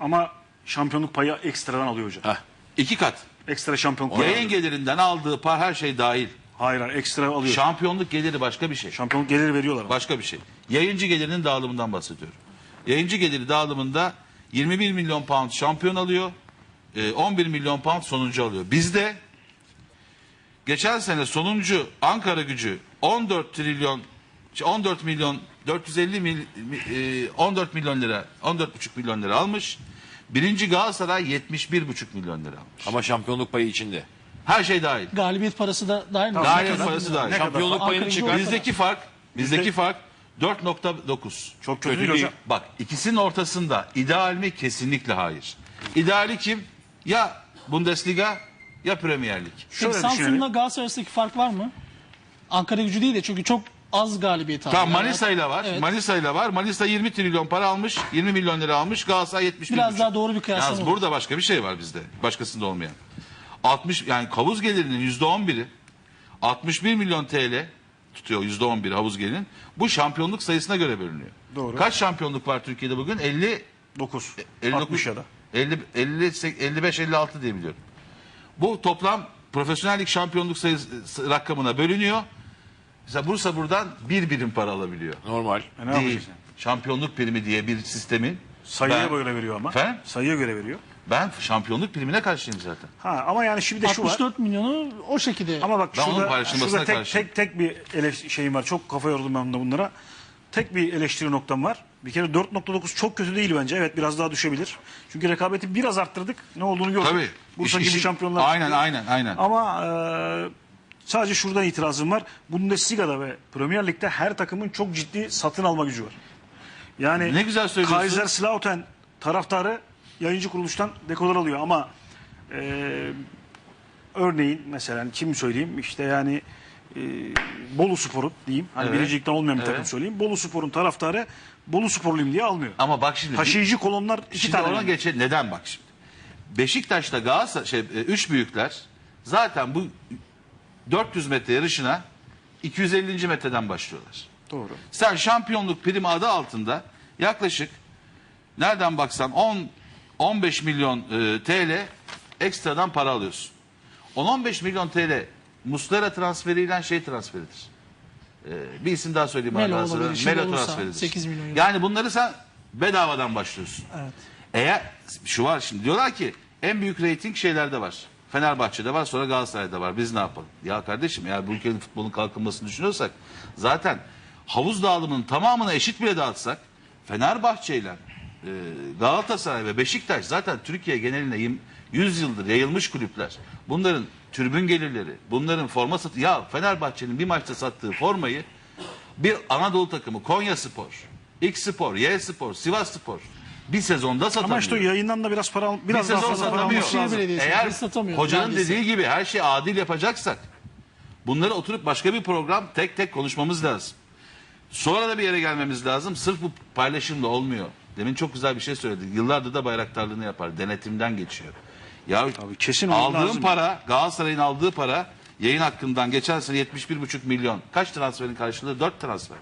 Ama şampiyonluk payı ekstradan alıyor hocam. Heh, iki kat. Ekstra şampiyonluk payı Yayın alıyor. gelirinden aldığı par her şey dahil. Hayır hayır ekstra alıyor. Şampiyonluk geliri başka bir şey. şampiyonluk geliri veriyorlar ama. Başka bir şey. Yayıncı gelirinin dağılımından bahsediyorum. Yayıncı geliri dağılımında 21 milyon pound şampiyon alıyor. e, 11 milyon pound sonuncu alıyor. Bizde geçen sene sonuncu Ankara gücü 14 trilyon 14 milyon 450 mil, e, 14 milyon lira 14,5 milyon lira almış. Birinci Galatasaray 71,5 milyon lira almış. Ama şampiyonluk payı içinde. Her şey dahil. Galibiyet parası da dahil mi? Galibiyet parası dahil. Şampiyonluk payını çıkar. Bizdeki fark bizdeki fark 4.9. Çok kötü, Kötü değil hocam. Bak ikisinin ortasında ideal mi? Kesinlikle hayır. İdeali kim? Ya Bundesliga ya Premier Lig. Şöyle Samsun'la. Galatasaray arasındaki fark var mı? Ankara gücü değil de çünkü çok az galibiyet aldı. Tamam Yani- Manisa ile var. Evet. Manisa ile var. Manisa 20 trilyon para almış. 20 milyon lira almış. Galatasaray 71 Biraz daha doğru bir kıyaslama Yalnız olur. burada başka bir şey var bizde. Başkasında olmayan. 60 yani havuz gelirinin %11'i 61 milyon TL tutuyor %11 havuz gelirinin. Bu şampiyonluk sayısına göre bölünüyor. Doğru. Kaç şampiyonluk var Türkiye'de bugün? 50 9. 59 60 ya da. 50 50 55 56 diye biliyorum. Bu toplam profesyonellik şampiyonluk sayısı rakamına bölünüyor. Mesela Bursa buradan bir birim para alabiliyor. Normal. E ne Değil. Şampiyonluk primi diye bir sistemin Sayıya ben, göre veriyor ama. Efendim? Sayıya göre veriyor. ben şampiyonluk primine karşıyım zaten. Ha ama yani şimdi de şu var. 64 milyonu o şekilde. Ama bak Ben onun şurada, paylaşılmasına şurada tek, karşıyım. tek tek bir eleş- şeyim var. Çok kafa yordum ben de bunlara. Tek bir eleştiri noktam var. Bir kere 4.9 çok kötü değil bence. Evet biraz daha düşebilir. Çünkü rekabeti biraz arttırdık. Ne olduğunu gördük. Tabii. Bursa İş- gibi işin- şampiyonlar. Aynen çıktı. aynen aynen. Ama e, sadece şuradan itirazım var. Bundesliga'da ve Premier Lig'de her takımın çok ciddi satın alma gücü var. Yani Ne güzel söylüyorsun. Kaiserslautern taraftarı yayıncı kuruluştan dekolar alıyor ama e, örneğin mesela kim söyleyeyim işte yani e, Bolu Spor'un diyeyim. Hani Evet. birincilikten olmayan bir takım Evet. söyleyeyim. Bolu Spor'un taraftarı Bolu Sporluyum diye almıyor. Ama bak şimdi Taşıyıcı kolonlar iki Şimdi tane. ona yani. geçelim. Neden bak şimdi? Beşiktaş'ta Galatasaray şey, e, üç büyükler zaten bu 400 metre yarışına 250. metreden başlıyorlar. Doğru. Sen şampiyonluk primi adı altında yaklaşık nereden baksan 10 15 milyon e, TL ekstradan para alıyorsun. 10-15 milyon TL Muslera transferiyle şey transferidir. E, bir isim daha söyleyeyim. Melo olabilir, Melo transferidir. 8 milyon. Yani bunları sen bedavadan başlıyorsun. Evet. Eğer şu var şimdi diyorlar ki en büyük reyting şeylerde var. Fenerbahçe'de var sonra Galatasaray'da var. Biz ne yapalım? Ya kardeşim eğer bu ülkenin futbolun kalkınmasını düşünüyorsak zaten havuz dağılımının tamamını eşit bile dağıtsak Fenerbahçe ile e, Galatasaray ve Beşiktaş zaten Türkiye geneline yim- 100 yıldır yayılmış kulüpler. Bunların tribün gelirleri, bunların forma satı ya Fenerbahçe'nin bir maçta sattığı formayı bir Anadolu takımı Konya Spor, X Spor, Y Spor, Sivas Spor bir sezonda satamıyor. Ama işte o yayından da biraz para al, bir biraz daha sezon fazla para satamıyor. alması Şehir lazım. Belediyesi Eğer biz satamıyoruz hocanın neredeyse. dediği gibi her şeyi adil yapacaksak bunları oturup başka bir program tek tek konuşmamız lazım. Sonra da bir yere gelmemiz lazım. Sırf bu paylaşımla olmuyor. Demin çok güzel bir şey söyledi. Yıllardır da bayraktarlığını yapar. Denetimden geçiyor. Ya Tabii, kesin olması aldığın lazım. para, Galatasaray'ın aldığı para yayın hakkından geçen sene 71,5 milyon. Kaç transferin karşılığı? 4 transfer.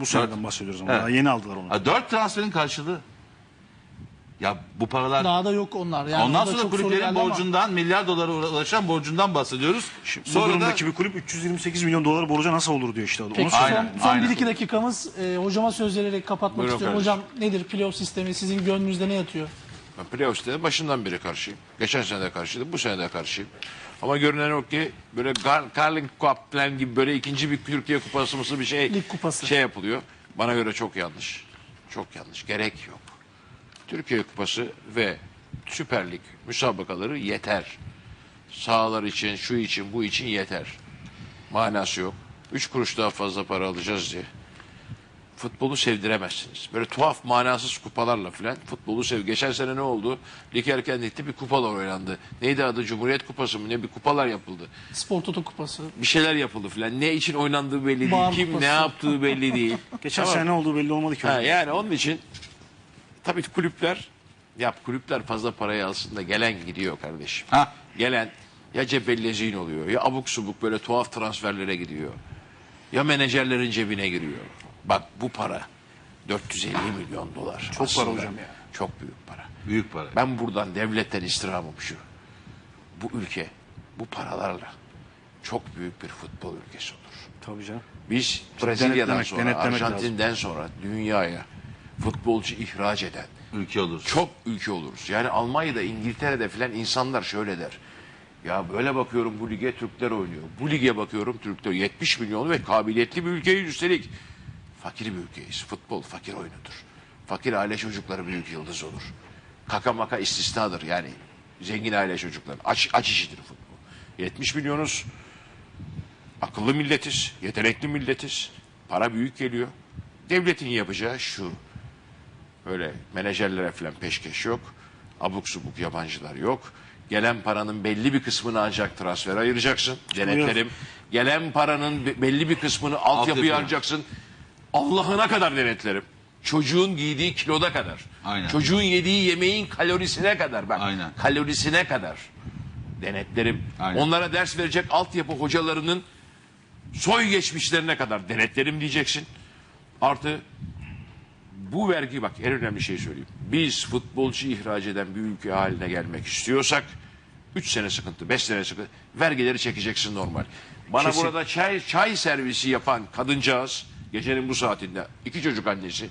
Bu seneden bahsediyoruz ama Evet. daha yeni aldılar onu. Ha, 4 transferin karşılığı. Ya bu paralar Daha da yok onlar. Yani Ondan orada sonra çok soru kulüplerin geldi ama borcundan milyar dolara ulaşan borcundan bahsediyoruz. Şimdi bu sonra da durumdaki bir kulüp 328 milyon dolar borca nasıl olur diyor işte. Onu Peki söylüyor. Aynen, son, son aynen. 1-2 dakikamız e, hocama söz vererek kapatmak Buyurun istiyorum. kardeşim. Hocam nedir playoff sistemi? Sizin gönlünüzde ne yatıyor? Ben playoff sistemine başından beri karşıyım. Geçen sene de karşıydım, bu sene de karşıyım. Ama görünen o ki böyle Gar Carling Cup gibi böyle ikinci bir Türkiye kupası mısı bir şey Lig kupası. şey yapılıyor. Bana göre çok yanlış. Çok yanlış. Gerek yok. Türkiye kupası ve Süper Lig müsabakaları yeter. Sahalar için, şu için, bu için yeter. Manası yok. Üç kuruş daha fazla para alacağız diye futbolu sevdiremezsiniz. Böyle tuhaf manasız kupalarla filan futbolu sev. Geçen sene ne oldu? Lig erken ligde bir kupalar oynandı. Neydi adı? Cumhuriyet Kupası mı? Ne bir kupalar yapıldı. Spor Toto Kupası. Bir şeyler yapıldı filan. Ne için oynandığı belli değil. Bağır Kim kupası. ne yaptığı belli değil. Geçen Tamam. sene ne olduğu belli olmadı ki. Ha, yani onun için tabii kulüpler yap kulüpler fazla parayı alsın da gelen gidiyor kardeşim. Ha. Gelen ya cebellezin oluyor ya abuk subuk böyle tuhaf transferlere gidiyor. Ya menajerlerin cebine giriyor. Bak bu para 450 milyon dolar. Çok para hocam ya. Çok büyük para. Büyük para. Ben buradan devletten istirhamım şu. Bu ülke bu paralarla çok büyük bir futbol ülkesi olur. Tabii canım. Biz Brezilya'dan denetlemek- sonra, denetlemek Arjantin'den sonra dünyaya futbolcu ihraç eden Ülke olur. çok ülke oluruz. Yani Almanya'da, İngiltere'de filan insanlar şöyle der. Ya böyle bakıyorum bu lige Türkler oynuyor. Bu lige bakıyorum Türkler 70 milyon ve kabiliyetli bir ülkeyiz üstelik. Fakir bir ülkeyiz. Futbol fakir oyunudur. Fakir aile çocukları büyük yıldız olur. Kaka maka istisnadır yani. Zengin aile çocukları. Aç, aç işidir futbol. 70 milyonuz. Akıllı milletiz. Yetenekli milletiz. Para büyük geliyor. Devletin yapacağı şu. Öyle menajerlere falan peşkeş yok. Abuk subuk yabancılar yok. Gelen paranın belli bir kısmını ancak transfer ayıracaksın. Denetlerim. Gelen paranın be- belli bir kısmını altyapıya Altyapıya. harcayacaksın. Allah'ına kadar denetlerim. Çocuğun giydiği kiloda kadar. Aynen. Çocuğun yediği yemeğin kalorisine kadar. Bak Aynen. kalorisine kadar denetlerim. Aynen. Onlara ders verecek altyapı hocalarının soy geçmişlerine kadar denetlerim diyeceksin. Artı bu vergi bak en önemli şey söyleyeyim. Biz futbolcu ihraç eden bir ülke haline gelmek istiyorsak 3 sene sıkıntı, 5 sene sıkıntı. Vergileri çekeceksin normal. Bana Kesin. burada çay çay servisi yapan kadıncağız gecenin bu saatinde iki çocuk annesi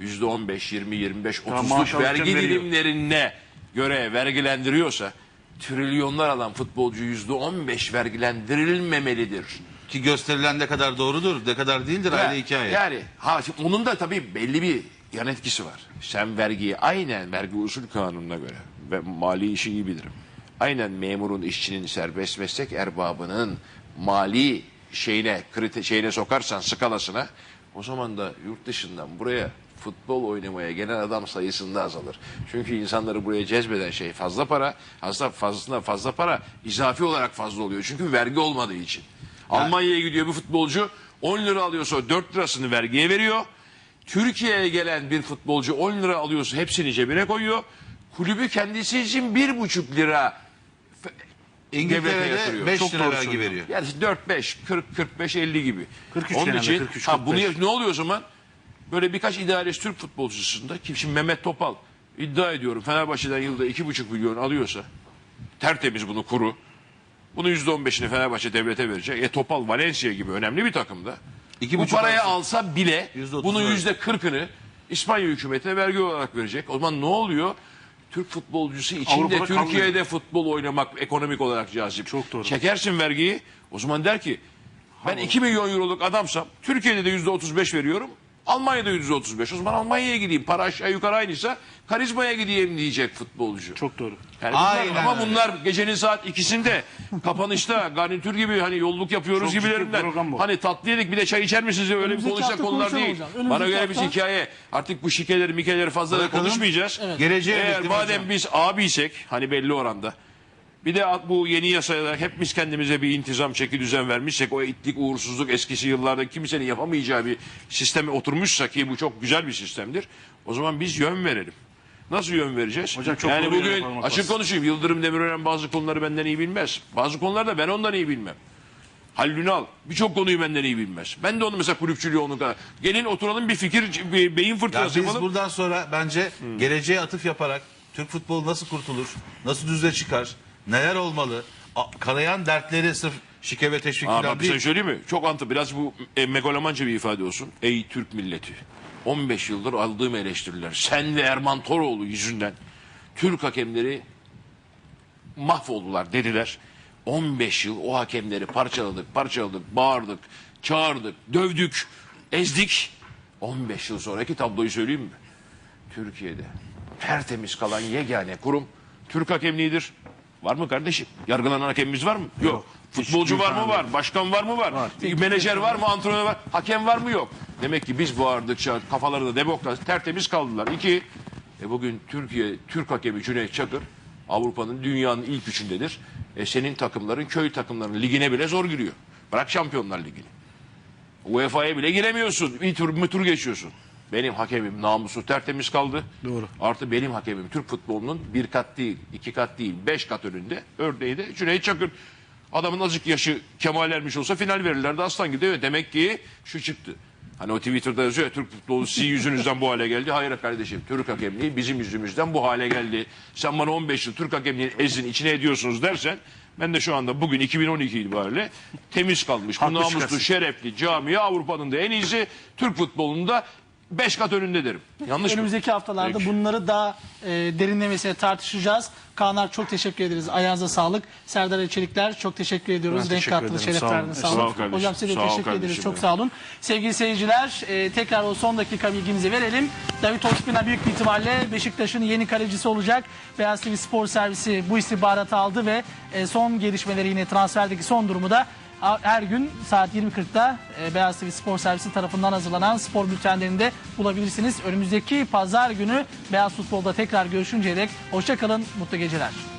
yüzde 15, 20, 25, Tamam, 30'luk maaş alırken vergi dilimlerine göre vergilendiriyorsa trilyonlar alan futbolcu yüzde 15 vergilendirilmemelidir. Ki gösterilen ne kadar doğrudur, ne kadar değildir Ya- hikaye. Yani ha, onun da tabii belli bir yan etkisi var. Sen vergiyi aynen vergi usul kanununa göre ve mali işi iyi bilirim. Aynen memurun, işçinin, serbest meslek erbabının mali şeyine, krite, şeyine sokarsan skalasına o zaman da yurt dışından buraya futbol oynamaya gelen adam sayısında azalır. Çünkü insanları buraya cezbeden şey fazla para, fazla fazla fazla para izafi olarak fazla oluyor. Çünkü vergi olmadığı için. Almanya'ya gidiyor bir futbolcu 10 lira alıyorsa 4 lirasını vergiye veriyor. Türkiye'ye gelen bir futbolcu 10 lira alıyorsa hepsini cebine koyuyor. Kulübü kendisi için 1,5 lira devlete İngiltere'de yatırıyor. 5 Çok lira doğru vergi söylüyor. veriyor. Yani 4 5 40 45 50 gibi. 43 Onun genelde, için 43, ha bunu 45. ne oluyor o zaman? Böyle birkaç idealist Türk futbolcusunda kim şimdi Mehmet Topal iddia ediyorum Fenerbahçe'den yılda 2,5 milyon alıyorsa tertemiz bunu kuru. Bunu %15'ini Fenerbahçe devlete verecek. E Topal Valencia gibi önemli bir takımda. İki Bu buçuk parayı alsa bile %30 bunun verecek. %40'ını İspanya hükümetine vergi olarak verecek. O zaman ne oluyor? Türk futbolcusu için de Türkiye'de futbol oynamak ekonomik olarak cazip. Çok doğru. Çekersin vergiyi. O zaman der ki ben 2 milyon euroluk adamsam Türkiye'de de %35 veriyorum. Almanya'da %35. O zaman Almanya'ya gideyim. Para aşağı yukarı aynıysa karizmaya gideyim diyecek futbolcu. Çok doğru. Yani bunlar- Aynen ama öyle. bunlar gecenin saat ikisinde kapanışta garnitür gibi hani yolluk yapıyoruz Çok ciddi bir gibilerinden. program bu. Hani tatlı yedik bir de çay içer misiniz diye öyle bir Önümüzdeki konuşacak hafta konular konuşalım değil. hocam. Önümüzdeki Bana göre bir hafta- hikaye. Artık bu şikeleri mikeleri fazla da Bırakalım. konuşmayacağız. Geleceğe Eğer madem hocam. biz abiysek hani belli oranda. Bir de bu yeni yasaya hepimiz kendimize bir intizam çeki düzen vermişsek o itlik uğursuzluk eskisi yıllarda kimsenin yapamayacağı bir sisteme oturmuşsa ki bu çok güzel bir sistemdir. O zaman biz yön verelim. Nasıl yön vereceğiz? Hocam çok yani bugün açık bastın. konuşayım Yıldırım Demirören bazı konuları benden iyi bilmez. Bazı konularda ben ondan iyi bilmem. Halil Ünal birçok konuyu benden iyi bilmez. Ben de onu mesela kulüpçülüğü onun kadar. Gelin oturalım bir fikir, bir beyin Ya fırtınası biz yapalım. buradan sonra bence geleceğe atıf yaparak Türk futbolu nasıl kurtulur, nasıl düze çıkar, neler olmalı, a- kanayan dertleri sırf şike ve teşvik Aa, falan bak bir şey değil. söyleyeyim mi? Çok antı. Biraz bu e, megalomanca bir ifade olsun. Ey Türk milleti. 15 yıldır aldığım eleştiriler. Sen ve Erman Toroğlu yüzünden Türk hakemleri mahvoldular dediler. 15 yıl o hakemleri parçaladık, parçaladık, bağırdık, çağırdık, dövdük, ezdik. 15 yıl sonraki tabloyu söyleyeyim mi? Türkiye'de tertemiz kalan yegane kurum Türk hakemliğidir. Var mı kardeşim? Yargılanan hakemimiz var mı? Yok. Futbolcu Hiç var mı? Var. Başkan var mı? Var. Bir Menajer var mı? Antrenör var. Hakem var mı? Yok. Demek ki biz bağırdıkça kafalarında demokrasi tertemiz kaldılar. İki, e bugün Türkiye Türk hakemi Cüneyt Çakır Avrupa'nın dünyanın ilk üçündedir. E senin takımların köy takımlarının ligine bile zor giriyor. Bırak Şampiyonlar Ligi'ni. UEFA'ya bile giremiyorsun. Bir tur, bir tur geçiyorsun. Benim hakemim namusu tertemiz kaldı. Doğru. Artı benim hakemim Türk futbolunun bir kat değil, iki kat değil, beş kat önünde. Örneği de Cüneyt Çakır. Adamın azıcık yaşı Kemal Ermiş olsa final verirlerdi aslan gibi. Evet, demek ki şu çıktı. Hani o Twitter'da yazıyor ya, Türk futbolu sizin yüzünüzden bu hale geldi. Hayır kardeşim Türk hakemliği bizim yüzümüzden bu hale geldi. Sen bana 15 yıl Türk hakemliğinin ezin içine ediyorsunuz dersen ben de şu anda bugün 2012 itibariyle temiz kalmış. Bu namuslu, şerefli camia Avrupa'nın da en iyisi Türk futbolunda 5 kat önünde derim. Yanlış mı? Önümüzdeki haftalarda Peki. bunları daha e, derinlemesine tartışacağız. Kaanlar çok teşekkür ederiz. Ayağınıza sağlık. Serdar Çelikler çok teşekkür ediyoruz. Ben Renk teşekkür kattınız, ederim. şeref Sağ olun. verdiniz. Sağ Sağ ol olun. kardeşim. Hocam size de Sağ ol teşekkür ederiz. kardeşim Çok benim. sağ olun. Sevgili seyirciler e, tekrar o son dakika bilgimizi verelim. David Ospina büyük bir ihtimalle Beşiktaş'ın yeni kalecisi olacak. Beyaz TV Spor Servisi bu istihbaratı aldı ve e, son gelişmeleri yine transferdeki son durumu da her gün saat 20.40'da e, Beyaz TV Spor Servisi tarafından hazırlanan spor bültenlerinde bulabilirsiniz. Önümüzdeki pazar günü Beyaz Futbol'da tekrar görüşünceye dek hoşçakalın, mutlu geceler.